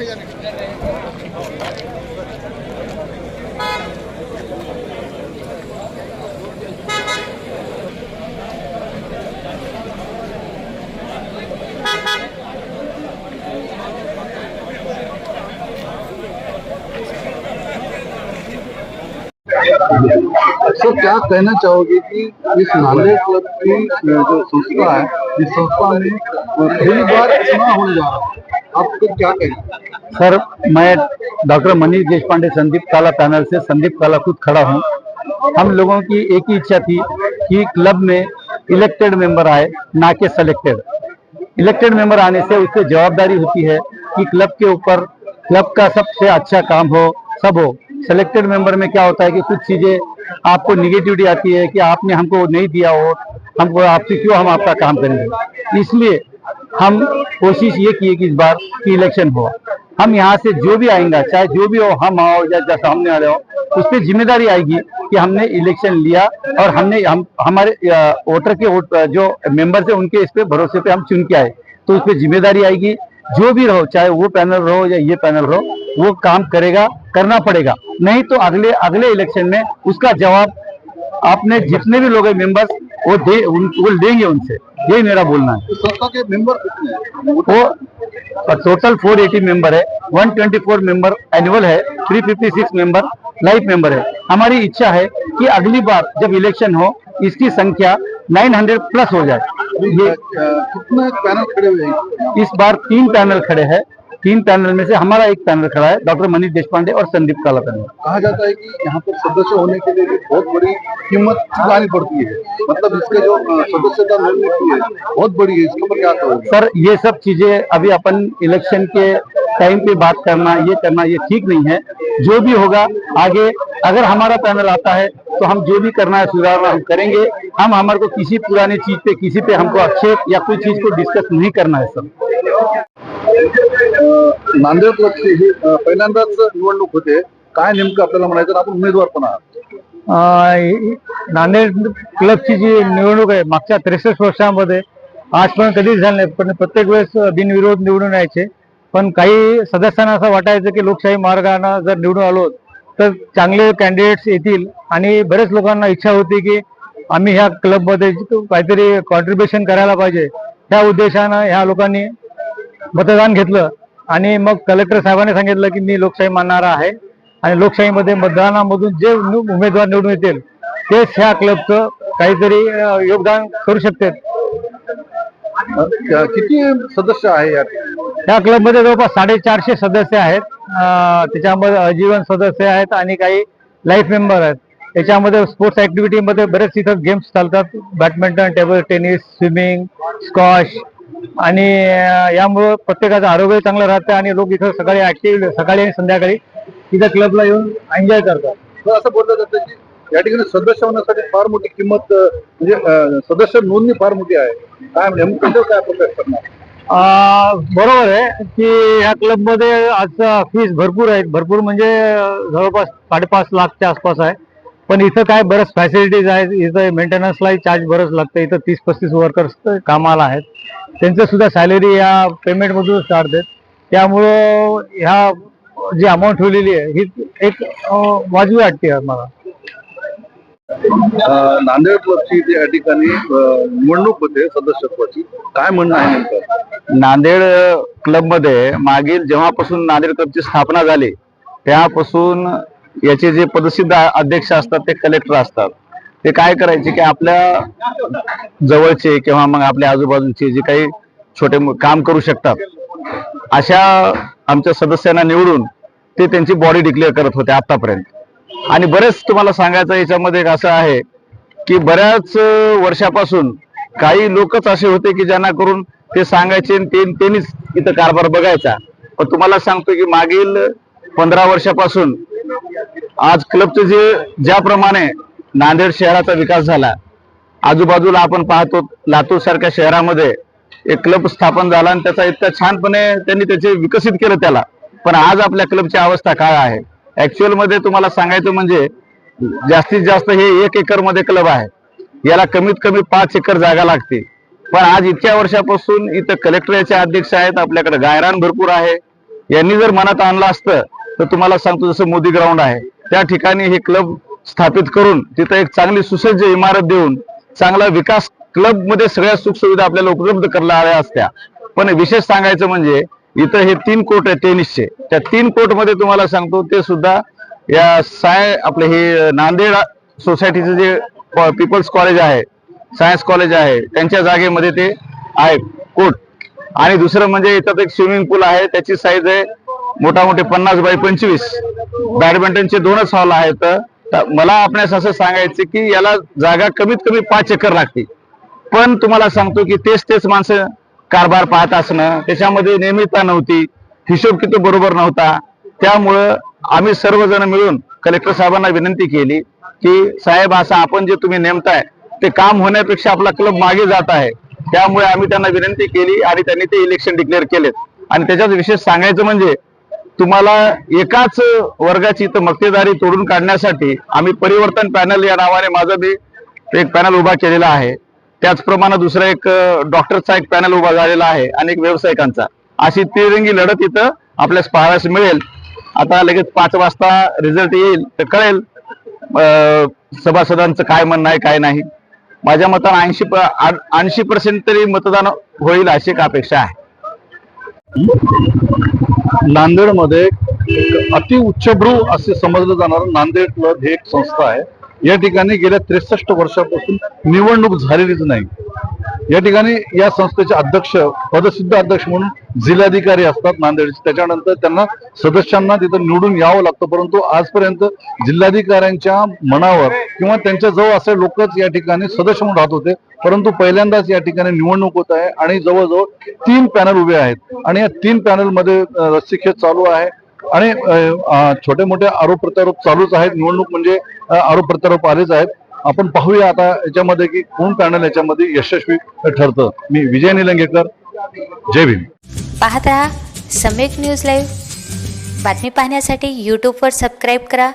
Sir क्या कहना चाहोगे कि इस नाले क्लब की, जो संस्था है, इस संस्था में पहली बार चुनाव होने जा रहा है? आपको क्या कहेंगे सर, मैं डॉक्टर मनीष देशपांडे, संदीप काला पैनल से संदीप काला खुद खड़ा हूँ। हम लोगों की एक ही इच्छा थी कि क्लब में इलेक्टेड मेंबर आए, ना कि सेलेक्टेड इलेक्टेड मेंबर आने से उससे जवाबदारी होती है कि क्लब के ऊपर, क्लब का सबसे अच्छा काम हो, सब हो। सेलेक्टेड मेंबर में क्या होता है कि कुछ चीज़ें आपको निगेटिविटी आती है कि आपने हमको नहीं दिया हो, हमको आपसे क्यों हम आपका काम करेंगे? इसलिए हम कोशिश ये किए कि इस बार की इलेक्शन हो। हम यहाँ से जो भी आएँगे, चाहे जो भी हो, हम आओ या जैसा सामने वाले हो, उस पर ज़िम्मेदारी आएगी कि हमने इलेक्शन लिया और हमने, हम, हमारे वोटर के वोट, जो मेंबर्स है, उनके इस पे भरोसे पे हम चुन के आए। तो उस पर ज़िम्मेदारी आएगी। जो भी रहो, चाहे वो पैनल रहो या ये पैनल रहो, वो काम करेगा, करना पड़ेगा। नहीं तो अगले अगले इलेक्शन में उसका जवाब आपने जितने भी लोग हैं मेंबर्स वो दे उन, वो लेंगे उनसे। यही मेरा बोलना है। इस संस्था के मेंबर कितने वो टोटल 480 मेंबर है 124 मेंबर एनुअल है 356 मेंबर लाइफ मेंबर है। हमारी इच्छा है कि अगली बार जब इलेक्शन हो इसकी संख्या 900 प्लस हो जाए। ये कितने पैनल खड़े हुए इस बार तीन पैनल खड़े हैं। तीन पैनल में से हमारा एक पैनल खड़ा है डॉक्टर मनीष देशपांडे और संदीप काला पैनल कहा जाता है कि यहाँ पर सदस्य होने के लिए भी बहुत बड़ी कीमत चुकानी पड़ती है। मतलब इसके जो सदस्यता है बहुत बड़ी है इसके ऊपर क्या सर ये सब चीज़ें अभी अपन इलेक्शन के टाइम पे बात करना ये करना ये ठीक नहीं है। जो भी होगा आगे अगर हमारा पैनल आता है तो हम जो भी करना है सुधारना हम करेंगे। हम हमारे को किसी पुराने चीज़ पे किसी पे हमको आक्षेप या कोई चीज़ को डिस्कस नहीं करना है सर। नांदेड क्लबची ही पहिल्यांदाच निवडणूक होते. काय नेमकं आपल्याला म्हणायचं आपण उमेदवार पण आहात. नांदेड क्लबची जी निवडणूक आहे मागच्या त्रेसष्ट वर्षामध्ये आजपर्यंत कधीच झाली नाही पण प्रत्येक वेळेस बिनविरोध निवडून यायचे. पण काही सदस्यांना असं वाटायचं की लोकशाही मार्गाने जर निवडून आलो तर चांगले कॅन्डिडेट्स येतील. आणि बरेच लोकांना इच्छा होती की आम्ही ह्या क्लबमध्ये काहीतरी कॉन्ट्रीब्युशन करायला पाहिजे. त्या उद्देशानं ह्या लोकांनी मतदान घेतलं आणि मग कलेक्टर साहेबांनी सांगितलं की मी लोकशाही मानणारा आहे आणि लोकशाहीमध्ये मतदानामधून जे उमेदवार निवडून येतील तेच ह्या क्लबचं काहीतरी योगदान करू शकतात. अ, किती सदस्य आहे या क्लबमध्ये जवळपास साडेचारशे सदस्य आहेत. त्याच्यामध्ये आजीवन सदस्य आहेत आणि काही लाईफ मेंबर आहेत. त्याच्यामध्ये स्पोर्ट्स ऍक्टिव्हिटीमध्ये बरेच इथं गेम्स चालतात. Badminton table tennis swimming squash आणि यामुळं प्रत्येकाचं आरोग्य चांगलं राहतं आणि लोक इथं सकाळी ऍक्टिव्ह सकाळी आणि संध्याकाळी इथं क्लबला येऊन एन्जॉय करतात. असं बोललं जातं की या ठिकाणी सदस्य होण्यासाठी फार मोठी किंमत म्हणजे सदस्य नोंदणी फार मोठी आहे. काय नेमकं काय प्रोसेस करणार? बरोबर आहे की ह्या क्लबमध्ये आज फीस भरपूर आहेत. भरपूर म्हणजे जवळपास साडेपाच लाखच्या आसपास आहे. पण इथं काय बऱ्याच फॅसिलिटीज आहेत इथं मेंटेनन्सलाही चार्ज बरंच लागतं इथं तीस पस्तीस वर्कर्स कामाला आहेत. त्यांचं सुद्धा सॅलरी या पेमेंटमधूनच काढतात. त्यामुळं ह्या जी अमाऊंट ठेवलेली आहे ही एक वाजवी वाटते मला नांदेड या ठिकाणी निवडणूक होते सदस्यत्वाची काय म्हणणं आहे नेमकं? नांदेड क्लबमध्ये मागील जेव्हापासून नांदेड क्लबची स्थापना झाली तेव्हापासून याचे जे पदसिद्ध अध्यक्ष असतात ते कलेक्टर असतात. ते काय करायचे की आपल्या जवळचे किंवा मग आपल्या आजूबाजूचे जे काही छोटे काम करू शकतात अशा आमच्या सदस्यांना निवडून ते त्यांची बॉडी डिक्लेअर करत होते आतापर्यंत आणि बरेच तुम्हाला सांगायचं याच्यामध्ये एक असं आहे की बऱ्याच वर्षापासून काही लोकच असे होते की ज्यांना करून ते सांगायचे आणि ते त्यांनीच इथं कारभार बघायचा. पण तुम्हाला सांगतो की मागील पंधरा वर्षापासून आज क्लबचे जे ज्याप्रमाणे नांदेड शहराचा विकास झाला आजूबाजूला आपण पाहतो लातूर सारख्या शहरामध्ये एक क्लब स्थापन झाला आणि त्याचा इतका छानपणे त्यांनी त्याचे विकसित केलं त्याला. पण आज आपल्या क्लबची अवस्था काय आहे? ऍक्च्युअलमध्ये तुम्हाला सांगायचं म्हणजे जास्तीत जास्त हे एक एकरमध्ये क्लब आहे. याला कमीत कमी पाच एकर जागा लागते. पण आज इतक्या वर्षापासून इथं कलेक्टर याचे अध्यक्ष आहेत आपल्याकडे गायरान भरपूर आहे. यांनी जर मनात आणलं असतं तर तुम्हाला सांगतो जसं मोदी ग्राउंड आहे. त्या ठिकाणी हे क्लब स्थापित करून तिथं एक चांगली सुसज्ज इमारत देऊन चांगला विकास क्लबमध्ये सगळ्या सुखसुविधा आपल्याला उपलब्ध करणाऱ्या असत्या. पण विशेष सांगायचं म्हणजे इथं हे तीन कोट आहे टेनिसचे त्या तीन कोटमध्ये तुम्हाला सांगतो ते सुद्धा या साय आपले हे नांदेड सोसायटीचं जे पीपल्स कॉलेज आहे सायन्स कॉलेज आहे त्यांच्या जागेमध्ये ते आहे कोट. आणि दुसरं म्हणजे इथं एक स्विमिंग पूल आहे त्याची साईज आहे मोठा मोठे पन्नास बाय पंचवीस. बॅडमिंटनचे दोनच हॉल आहेत. मला आपणास असं सांगायचं की याला जागा कमीत कमी पाच एकर लागते. पण तुम्हाला सांगतो की तेच तेच माणसं कारभार पाहत असणं त्याच्यामध्ये नियमितता नव्हती हिशोब किती बरोबर नव्हता. त्यामुळं आम्ही सर्वजण मिळून कलेक्टर साहेबांना विनंती केली की साहेब असं आपण जे तुम्ही नेमताय ते काम होण्यापेक्षा आपला क्लब मागे जात आहे. त्यामुळे आम्ही त्यांना विनंती केली आणि त्यांनी ते इलेक्शन डिक्लेअर केलेत. आणि त्याच्यात विशेष सांगायचं म्हणजे तुम्हाला एकाच वर्गाची इथं मक्तेदारी तोडून काढण्यासाठी आम्ही परिवर्तन पॅनल या नावाने माझं मी एक पॅनल उभा केलेला आहे. त्याचप्रमाणे दुसरा एक डॉक्टरचा एक पॅनल उभा झालेला आहे आणि एक व्यावसायिकांचा. अशी तिरंगी लढत इथं आपल्यास पाहायला मिळेल. आता लगेच पाच वाजता रिझल्ट येईल तर कळेल सभासदांचं काय म्हणणं आहे काय नाही. माझ्या मतानं ऐंशी ऐंशी पर्सेंट तरी मतदान होईल अशी एक अपेक्षा आहे. नांदेडमध्ये अति उच्चभ्रू असे समजलं जाणारं नांदेड क्लब ही एक संस्था आहे. या ठिकाणी गेल्या त्रेसष्ट वर्षापासून निवडणूक झालेलीच नाही. या ठिकाणी या संस्थेचे अध्यक्ष पदसिद्ध अध्यक्ष म्हणून जिल्हाधिकारी असतात नांदेडचे. त्याच्यानंतर त्यांना सदस्यांना तिथं निवडून यावं लागतं. परंतु आजपर्यंत जिल्हाधिकाऱ्यांच्या मनावर किंवा त्यांच्या जवळ असे लोकच या ठिकाणी सदस्य म्हणून राहत होते. परंतु पहिल्यांदाच या ठिकाणी निवडणूक होत आहे आणि जवळजवळ तीन पॅनल उभे आहेत. आणि या तीन पॅनलमध्ये रस्सीखेच चालू आहे. आणि छोटे मोठे आरोप प्रत्यारोप चालूच आहेत. निवडणूक म्हणजे आरोप प्रत्यारोप आलेच आहेत. आपण पाहूया आता याच्यामध्ये की कोण पॅनल याच्यामध्ये यशस्वी ठरतं. मी विजय निलंगेकर जय भीम. पाहत राहा सम्यक न्यूज लाईव्ह. बातमी पाहण्यासाठी यूट्यूबवर सबस्क्राईब करा.